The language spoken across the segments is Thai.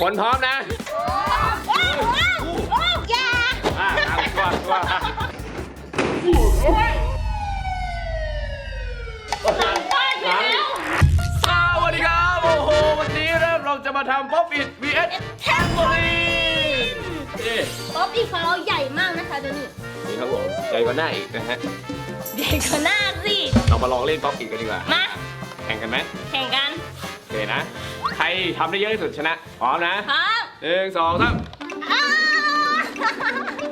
ฝนพร้อมนะอย่าอะเอาตัวตัวอะหลังบ้านไปแล้วสวัสดีครับ โอ้โห วันนี้เริ่มเราจะมาทำป๊อปอิด vs แทมโบลีนนี่ป๊อปอีกของเราใหญ่มากนะคะตัวนี้นี่ครับผมใหญ่กว่าหน้าอีกนะฮะ ใหญ่กว่าหน้าสิ เรามาลองเล่นป๊อปอิดกันดีกว่า มา แข่งกันไหมแข่งกัน โอเคนะ ใครทำได้เยอะที่สุดชนะพร้อมนะพร้อมหนึ่งสองสามอ้า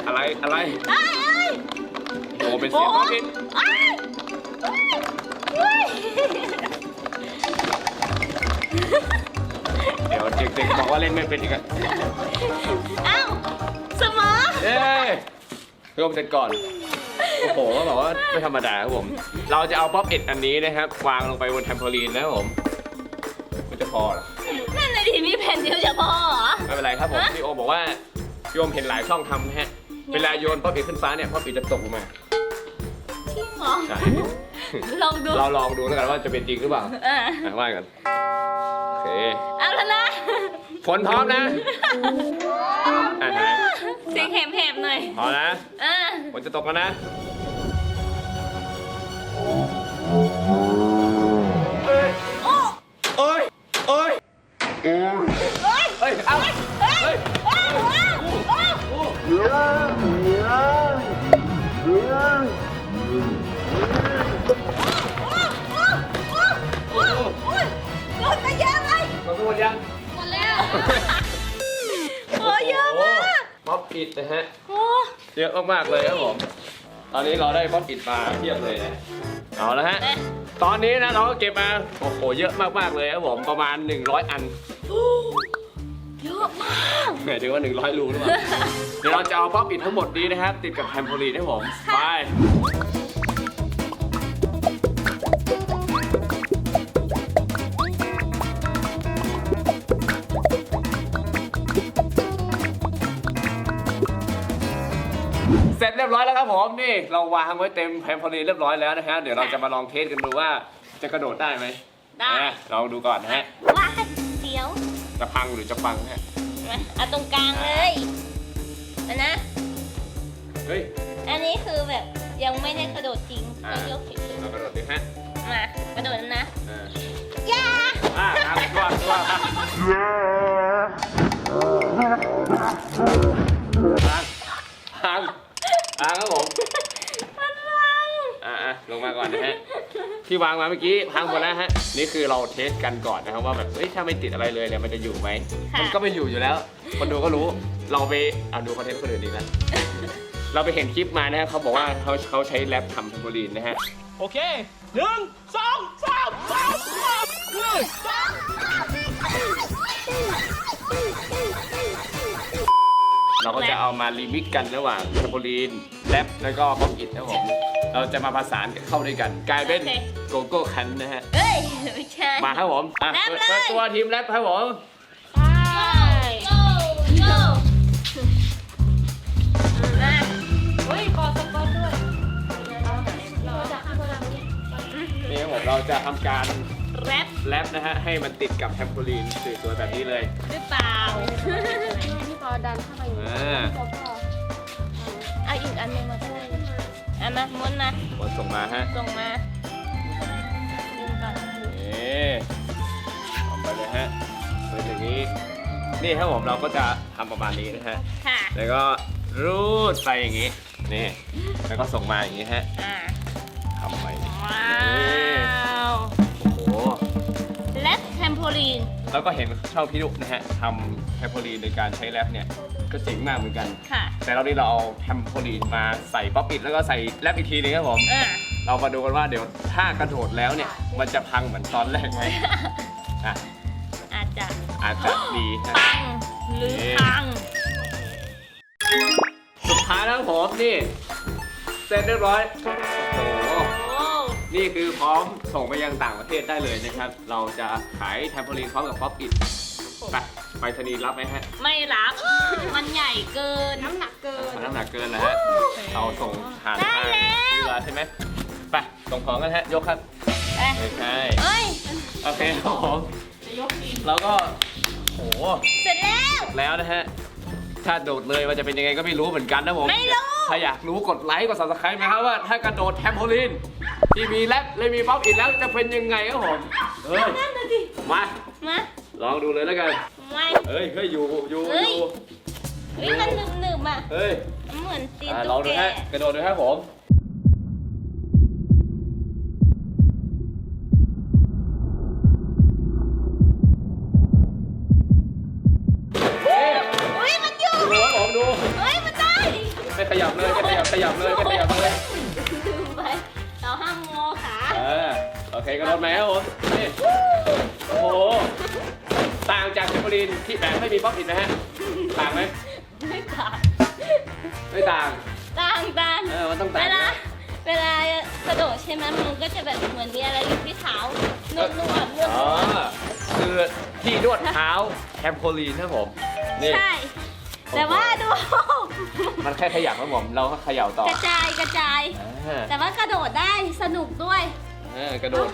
อะไรอะไรเอ้ยเอ้ยโอ้เป็นเสียงป๊อปอิดเอ้ยเอ้ยเดี๋ยวเด็กๆบอกว่าเล่นไม่เป็นอีกอะเอ้าเสมอเย้พี่อมเสร็จก่อนโอ้โหบอกว่าไม่ธรรมดาครับผม เราจะเอาป๊อปอิดอันนี้นะครับวางลงไปบนแทมโพลีนนะครับผมมันจะพอเหรอนั่น เลยดิมีแผ่นเดียวจะพอเหรอ ไม่เป็นไรครับผมฮะพี่โอบอกว่าพี่โอมเห็นหลายช่องทำนะฮะ เวลาโยนป๊อปอิดขึ้นฟ้าเนี่ยป๊อปอิดจะตกลงมา จริงเหรอ ใช่ ลองดู เราลองดูแล้วกันว่าจะเป็นจริงหรือเปล่าเอออะว่ากันโอเคเอาแล้วนะ ฝนพร้อมนะอะไหนเสียงแหบๆหน่อย พร้อมนะอ่าฝนจะตกแล้วนะเอ้ยโอ้เอ้ยเอ้ย โอ้เยอะมากป๊อปอิดนะฮะ โอ้เยอะมากๆเลยครับผม ตอนนี้เราได้ป๊อปอิดมาเทียบเลยนะเอาละฮะเอ๊ะตอนนี้นะเราก็เก็บมา โอ้โห เยอะมากๆเลยครับผม ประมาณ 100 อัน เยอะมากหมายถึงว่า 100รูหรือเปล่า เดี๋ยวเราจะเอาป๊อปอิดทั้งหมดนี้นะครับ ติดกับแทมโพลีนให้ผม ไป เสร็จเรียบร้อยแล้วครับผมนี่เราวางไว้เต็มแทมโพลีนเรียบร้อยแล้วนะฮะเดี๋ยวเราจะมาลองเทสกันดูว่าจะกระโดดได้ไหมได้นะลองดูก่อนนะฮะว้ายเดี๋ยวจะพังหรือจะฟังนะฮะมาเอาตรงกลางเลยอันนะ เฮ้ยอันนี้คือแบบยังไม่ได้กระโดดจริงอ่าต้องยกเฉยเรากระโดดดิฮะๆมากระโดดแล้วนะอ่าอย่าอ่าทางตัวตัวทางทางทาง ทางครับผมมันพังอ่าอะลงมาก่อนนะฮะที่วางมาเมื่อกี้พังหมดแล้วฮะนี่คือเราเทสกันก่อนนะครับว่าแบบเฮ้ยถ้าไม่ติดอะไรเลยเนี่ยมันจะอยู่ไหมมันก็ไม่อยู่อยู่แล้ว คนดูก็รู้เราไปเอาดูคอนเทนต์คนอื่นดีนะเราไปเห็นคลิปมานะฮะเขาบอกว่าเขาเขาใช้แรปทำเทมโพลีนนะฮะโอเคหนึ่งสองสามสามสามหนึ่งเราก็จะเอามารีมิกกันระหว่างเทมโพลีนแรปแล้วก็ป๊อปอิดนะครับผมเราจะมาผสานกันเข้าด้วยกัน กลายเป็นโกโก้คันนะฮะเฮ้ย ไม่ใช่ มาครับผมอะแรปเปิดเลย เปิดตัวทีมแรปครับผมไปโก้โก้มาเฮ้ยกอดสกอตด้วยเราจะข้ามพลังนี้นี่ครับผมเราจะทำการ แรปแรปนะฮะ ให้มันติดกับเทมโพลีนสวยๆแบบนี้เลยหรือเปล่าพี่ปอดันเข้าไปอย่างนี้อ่าแล้วก็เอาอีกอันหนึงมาก็ได้อันมาม้วนมาบอลส่งมาฮะส่งมาดึงก่อนนี่เอาไปเลยฮะเป็นอย่างนี้ นี่ครับผมเราก็จะทำประมาณนี้นะฮะ ค่ะแล้วก็รูดไปอย่างนี้ นี่ แล้วก็ส่งมาอย่างนี้ฮะอ่าทำไปว้าว มโพลีน แล้วก็เห็นช่องพี่ดุนะฮะทำเทมโพลีนโดยการใช้แรปเนี่ยก็เจ๋งมากเหมือนกัน ค่ะ แต่เรานี่เราเอาเทมโพลีนมาใส่ป๊อปปิดแล้วก็ใส่แรปอีกทีนึงครับผมอ่าเรามาดูกันว่าเดี๋ยวถ้ากระโดดแล้วเนี่ยมันจะพังเหมือนตอนแรกไหมอะอาจจะอาจจะดีนะ ปังหรือพัง สุดท้ายแล้วผมนี่ เสร็จเรียบร้อยโอ้โหโอ้ นี่คือพร้อมส่งไปยังต่างประเทศได้เลยนะครับ เราจะขายแทมโพลีนพร้อมกับป๊อปอิดไปไปรษณีย์รับไหมฮะไม่รับ มันใหญ่เกิน น้ำหนักเกิน น้ำหนักเกินแล้วฮะเราส่งผ่านได้ทางแล้วเรือใช่ไหมไปส่งของกันฮะยกครับเอ้ยไม่ใช่เอ้ย โอเคครับผมเราก็ขโอ้โหเสร็จแล้ว แล้วนะฮะ ถ้าโดดเลยมันจะเป็นยังไงก็ไม่รู้เหมือนกันนะผม ไม่รู้ ถ้าอยากรู้กดไลค์กด subscribe นะครับว่าถ้ากระโดดแทมโพลีนที่มีแรปเลยมีป๊อปอินแล้วจะเป็นยังไงครับผมเฮ้ยนั่นน่ะดิมามาลองดูเลยแล้วกันไม่ เฮ้ยเฮ้ยอยู่อยู่เฮ้อยยู่เฮ้ยมันหนึบหนึบๆอะเฮ้ยมันเหมือนตีนอะลอตุ๊งกดูแก ฮะกระโดดดูฮะผม ยับเลยไม่ขยับขยับเลยไม่ขยับเลยลืมไปเราห้ามงอขาเออโอเคกระโดดไหมครับผมนี่โอ้โหต่างจากเทมโพลีนที่แบบไม่มีป๊อปอินนะฮะต่างไหมไม่ขาดไม่ต่างต่างต่างเออมันต้องเวต่างลาเวลากระโดดใช่ไหมมันก็จะแบบเหมือนมีอะไรอยู่ที่เท้านวดนวดนวดอ๋อคือที่นวดเท้าแทมโพลีนครับผมนี่ใช่แต่ว่าดู มันแค่ขยับครับผมเราก็เขย่าต่อก ระจายกระจาย อ่า แต่ว่ากระโดดได้สนุกด้วย เออกระโดด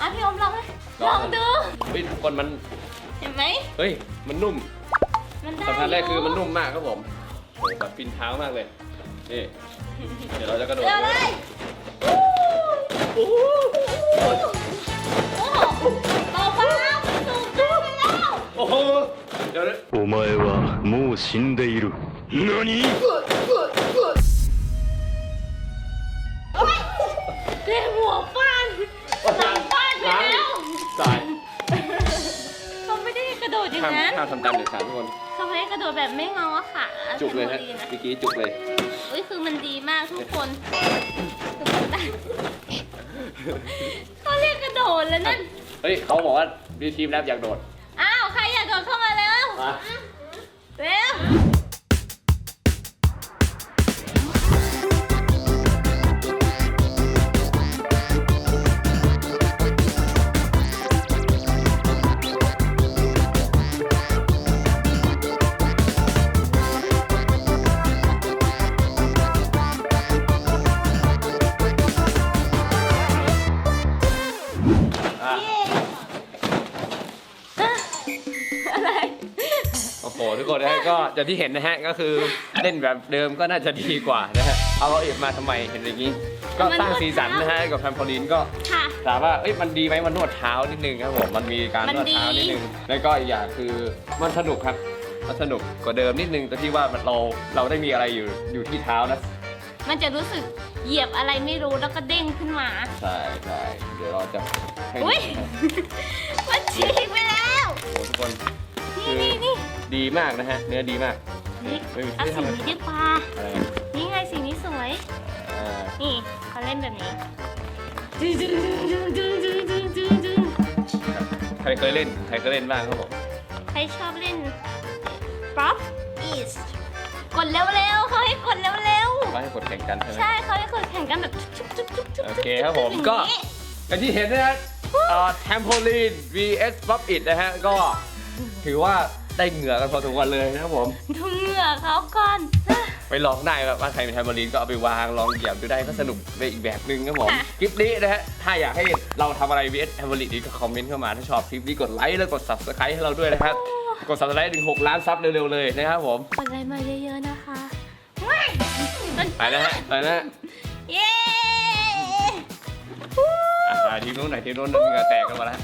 อ่ะพี่อมลองไหม ล ล อ อง งดู เฮ้ยทุกคนมัน เห็นไหม เฮ้ย มันนุ่ม มันได้ สัมผัสแรกคือมัน ยู่ นุ่มมากครับผมโอ้โหแบบฟินเท้ามากเลย นี่ เดี๋ยวเราจะกระโดด เร็วเลย โอ้โห โอ้โหเบาๆมันสูงเกินไปแล้ว โอ้โห เดี๋ยวนะ お前はもう死んでいる 何โอ๊ยเต็มหัวฟาดหลังฟาดไปแล้วสายเขาไม่ได้กระโดดอย่างห้ามนั้นห้ามทำตามเด็ดขาดทุกคน เขาให้กระโดดแบบไม่งอขาจุกเลยฮะทำพอดีนเมื่อกี้จุกเลย อุ้ยคือมันดีมากทุกคนทุกคนได้เขาเรียกกระโดดแล้วนั่น เฮ้ยเขาบอกว่ามีทีมแรปอยากโดด อ้าว ใครอยากโดดเข้ามาแล้วมา เร็ว หทุกคนนะฮะก็อย่างที่เห็นนะฮะก็คือเล่นแบบเดิมก็น่าจะดีกว่านะฮะเอาเราเอ็มาทำไมเห็นอย่างนี้ก็สร้างสีสันนะฮะกับแฟนพอลินก็ ค่ะ ถามว่าเอ้ยมันดีไหมมันนวดเท้านิดนึงครับผม มันมีการมันนวดเท้าดีนิดนึง แล้วก็อีกอย่างคือมันสนุกครับ มันสนุกกว่าเดิมนิดนึงแต่ที่ว่ามันเราเราได้มีอะไรอยู่อยู่ที่เท้านะ มันจะรู้สึกเหยียบอะไรไม่รู้แล้วก็เด้งขึ้นมา ใช่ใช่เดี๋ยวเราจะให้ดูอุ้ยนะฮะมันฉีกไปแล้ว โอ้โหทุกคน นี่นี่นี่ ดีมากนะฮะ เนื้อดีมากนี่ไม่มีเอาไม่สีทำอะไรนี้ดีกว่าอะไรนี่ไงสีนี้สวย อ่านี่เขาเล่นแบบนี้ดึงดึงดึงดึงดึงดึงดึงดึงใครเคยเล่น ใครเคยเล่นบ้างครับผม ใครชอบเล่น pop is กดเร็วๆเขาให้กดเร็วก็ให้กดแข่งกันใช่ไหมๆใช่เขาให้กดแข่งกันแบบชุบชุบชุบชุบโอเคครับผมอย่างก็นี้อย่างที่เห็นนะฮะเอ่อ trampoline vs pop it นะฮะ ก็ถือว่า ได้เหงื่อกันพอสมควรเลยนะครับผม ดูเหงื่อเขาก่อน ไปลองได้แบบว่าใครเป็น trampoline ก็เอาไปวางลองเหยียบดูได้ก็สนุกในอีกแบบหนึ่งครับผมค่ะ คลิปนี้นะฮะถ้าอยากให้เราทำอะไร vs trampoline นี้ก็คอมเมนต์เข้ามาถ้าชอบคลิปนี้กดไลค์แล้วกด subscribe ให้เราด้วยนะครับกด subscribe ถึง6ล้านซับเร็วๆเลยนะครับผมกดไลค์มาเยอะๆนะคะไปนะฮะไปนะฮะเย้อะทีมนู้นไหนอยทีมนู้นเหงื่อแตกกันหมาแล้ว